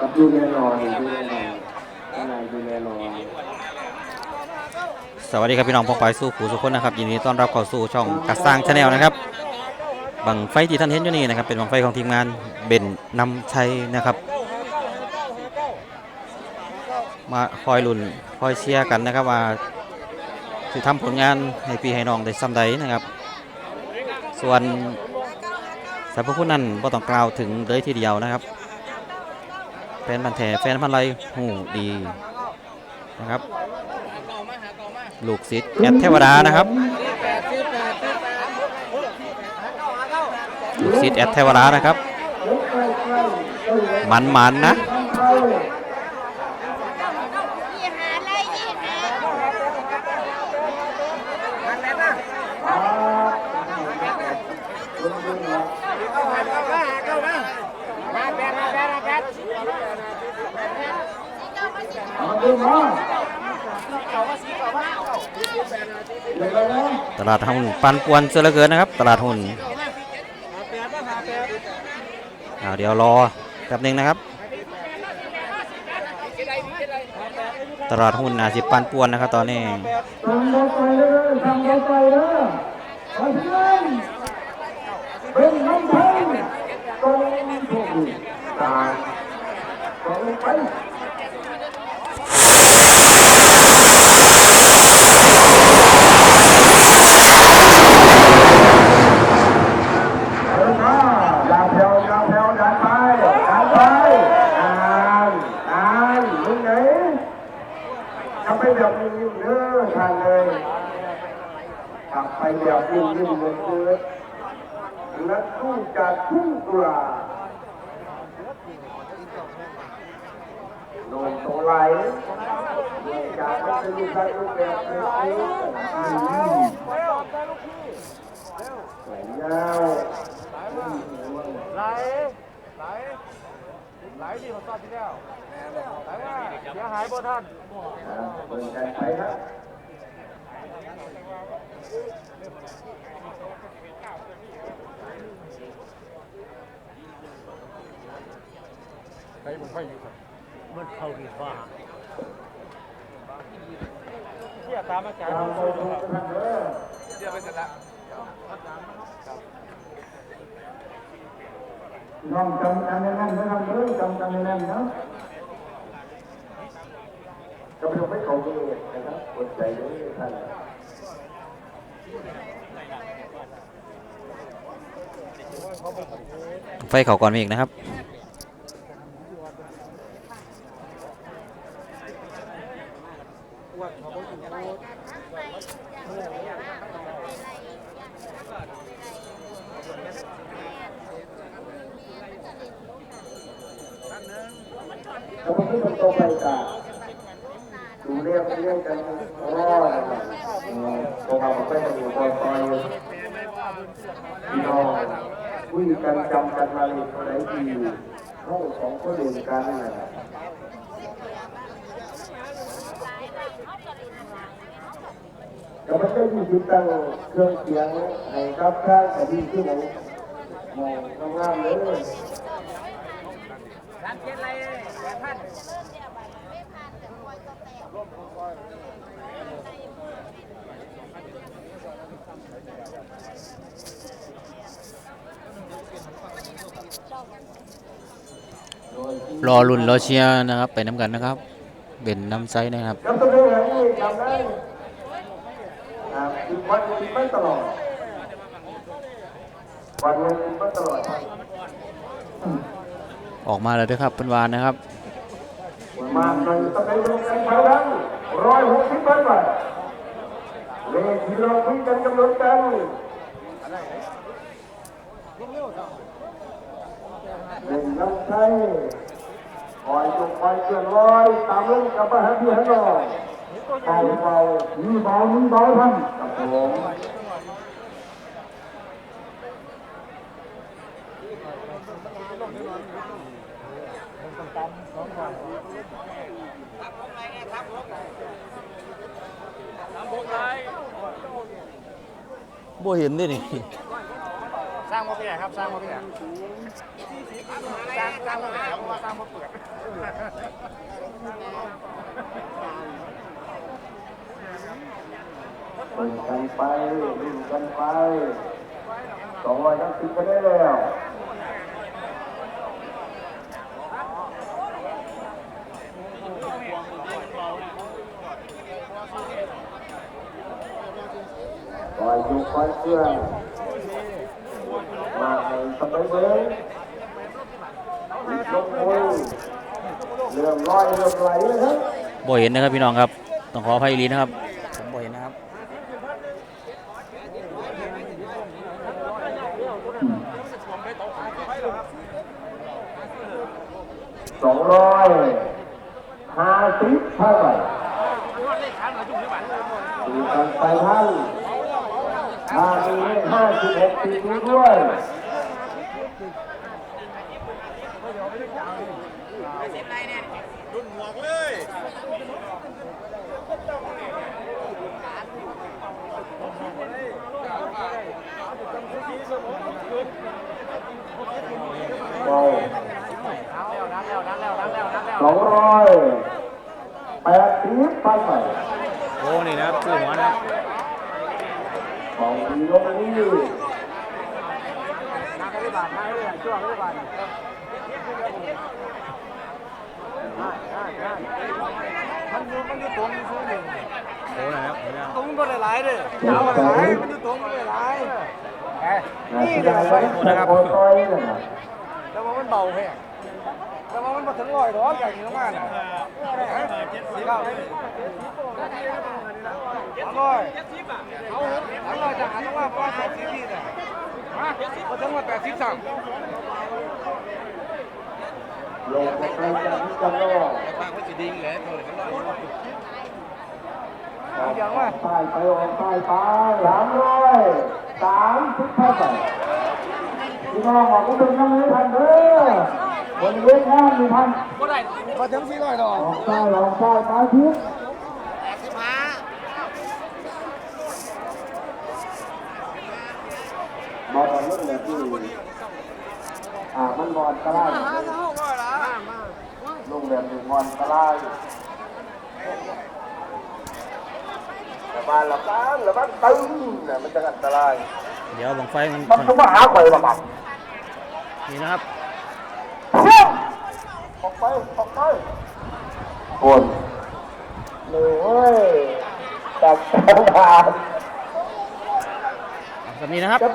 กับดูแน่นอนดูแน่นอนดูแน่นอนสวัสดีครับพี่น้องพองไปสู่ผู้สุขคนนะครับยินดีต้อนรับเข้าสู่ช่องกัสร้างชาแนลนะครับบังไฟที่ท่านเห็นอยู่นี่นะครับเป็นบังไฟของทีมงานเบนนำชัยนะครับ มาคอยลุ่นคอยเชียร์กันนะครับว่าสิทำผลงานให้พี่ให้น้องได้ซ้ำใดนะครับ ส่วนสรรพคุณนั้นบ่ต้องกล่าวถึงเลยทีเดียวนะครับ แฟนพันแท้แฟนพันธ์ไรหูดีนะครับ ลูกศิษย์แอดเทวดานะครับลูกศิษย์แอดเทวดานะครับ มันมันๆนะ ยี่หาเลยยี่หา เอาะตลาดหุ้นปันป่วนเสือเหลือเกินนะครับ ตลาดหุ้นเดี๋ยวรอแป๊บนึงนะครับ ตลาดหุ้นอาจสิปันป่วนนะครับตอนนี้ทำรถไฟเลยทำรถไฟเลยไปเพื่อนเป็นน้ำพันตรงถูกตาตรงไป ยาวแถวยาวแถวดันไปดันไปอ่านอ่านมึงไหนทำ ไปแบบนี้ยิ้มเด้อทานเลยกลับไปแบบยิ้มยิ้มเหมือนเดิมและสู้จากทุ่งกุลาโดนตัวไหลเนื่องจากมันจะมีการรูปแบบเป็นนี้สวยงามไหลไหลไหลดีกว่าตอนที่แล้วไหลว่าเสียหายบ่ท่านเปิดใจไปครับไหลผมไปอยู่ครับมันเข้าดีฟ้าเที่ยตามอาจารย์เที่ยไปเสร็จแล้ว น้องจำกันแน่นๆนะครับเอ้ยจำกันแน่นๆนะก็ไม่ต้องไปเขาเองนะครับกดใจด้วยท่านไฟเขาก่อนมีอีกนะครับ แล้วพอที่มันโตไปกาดูเรียกเรียกกันรอดนะครับพวกเราไปกันอยู่บนซอยพี่น้องคุยกันจำกันมาเลยคนไหนดีห้องของคนอื่นกันนะครับก็ไม่ได้มีติดตั้งเครื่องเสียงให้กับข้างแต่ดีที่ผมมองงามเลย ร้านเจ็ดไรพันรอลุ่นรอเชียร์นะครับ ไปน้ำกันนะครับเบนน้ำไซนะครับจำตัวเองอย่างนี้จำได้อ่าอีกวันนึงไม่ตลอดวันนึงไม่ตลอด ออกมาแล้วด้วยครับเป็นวานนะครับมากเลยต้องไปลงกันไปแล้วร้อยหกสิบใบบาทเลขที่เราคุยกันกำหนดกันหนึ่งน้ำใช้คอยจงคอยเกินร้อยตามลงกับบ้าพี่ฮันนอเบาเบามีเบามีเบาท่าน บผมบ่เห็นดินี่ สร้างมาพี่ไหนครับ สร้างมาพี่ไหนสร้างสร้างมาพี่ไหนครับเพราะว่าสร้างมาเปลือกวิ่งกันไปวิ่งกันไปสองร้อยยังติดกันได้แล้ว อยเชื่อมาให้สบายเบิ้งลงมือเรื่องร้อยเรื่องไหลเลยครับบ่เห็นนะครับพี่น้องครับ ต้องขออภัยอีหลีนะครับ ผมบ่เห็นนะครับสองร้อยห้าสิบเท่าไหร่ตีกันไปท่าน ถ้ามีเลขห้าสิบเอ็ดตีนี้ด้วยโอ้สองร้อยแปดสิบพันไป โอ้นี่นะครับชื่อหัวนะครับ ของดีลงนี้นักอธิบาลนักอธิบาลช่วงอธิบาลมันอยู่มันอยู่ตรงซื้อหนึ่งโอ้นะครับตรงมันหลายๆเลยยาวหลายมันอยู่ตรงมันหลายนี่เลยนะครับโอ้ยนะครับแล้วมันเบาแห้ง แล้วมันมาถึงร้อยหรอกอย่างนี้มากนะสี่เก้าอร่อยเอาอร่อยจากอันนั้นว่าประมาณแปดสิบที่เนี่ยมามาถึงว่าแปดสิบสามลงไปจากที่กันโลกอย่างว่าใต้ไปออกใต้ไปสามร้อยสามสิบเท่าไหร่พี่น้องออกก็เป็นยังไงพันเด้อ บนเวทีมีพันมาถึงสี่ร้อยดอกออกใต้ออกใต้ไปทิศบอลเล่นแบบที่อ่ามันบอลกระไรลงแบบนี้บอลกระไรแต่บ้านละบ้านละบ้านตึ้งเนี่ยมันจะอันตรายเดี๋ยวบังไฟมันมันต้องมาหาใครละบ้านนี่นะครับเชี่ย ออกไป ออกไปคนหนูเว้ยตัดสองทางแบบนี้นะครับ จะไป